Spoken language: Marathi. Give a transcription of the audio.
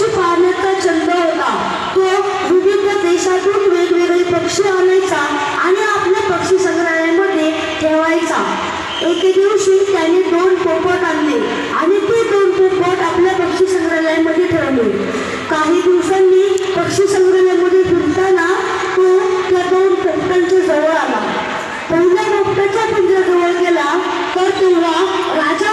पक्षी पाहण्याचा छंद होता. तो विविध देशातून वेगवेगळे पक्षी आणायचा आणि आपल्या पक्षी संग्रहालयामध्ये ठेवायचा. एके दिवशी त्याने दोन पोपट आणले आणि ते दोन पोपट आपल्या पक्षी संग्रहालयामध्ये ठेवले. काही दिवसांनी पक्षी संग्रहालयामध्ये फिरताना तो त्या दोन पोपटांच्या जवळ आला. पहिल्या पोपटाच्या पिंजऱ्याजवळ गेला तर तेव्हा राजा